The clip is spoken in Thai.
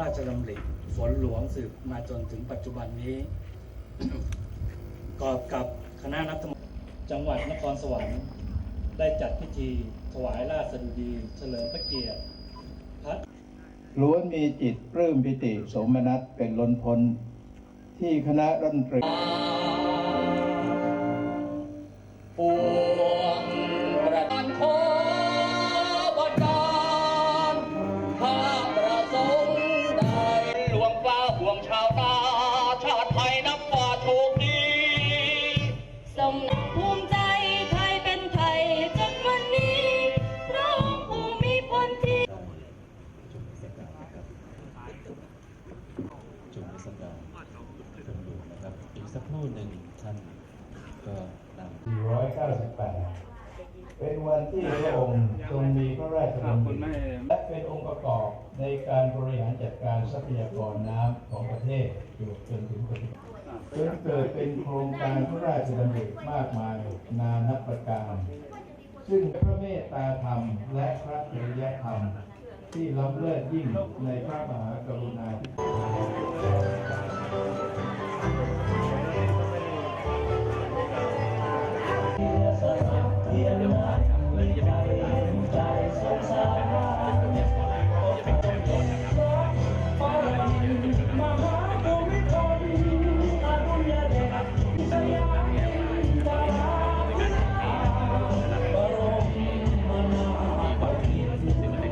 ราชดำริฝนหลวงสืบมาจนถึงปัจจุบันนี้ กอบกับคณะรัฐมนตรีจังหวัดนครสวรรค์ ได้จัดพิธีถวายราชสดุดี เฉลิมพระเกียรติพระล้วนมีจิตปลื้มปิติสมนัตเป็นล้นพ้นที่คณะรัฐมนตรี สักครู่หนึ่งท่านก็น498 เป็นวันที่พระองค์ทรงมีพระราชดำริและเป็นองค์ประกอบในการบริหารจัดการทรัพยากรน้ำของประเทศอยู่จนถึงปัจจุบันจนเกิดเป็นโครงการพระราชดำริมากมายนานับประการ ซึ่งพระเมตตาธรรมและพระจริยธรรม ที่ล้ำเลิศยิ่งในพระมหากรุณาธิคุณ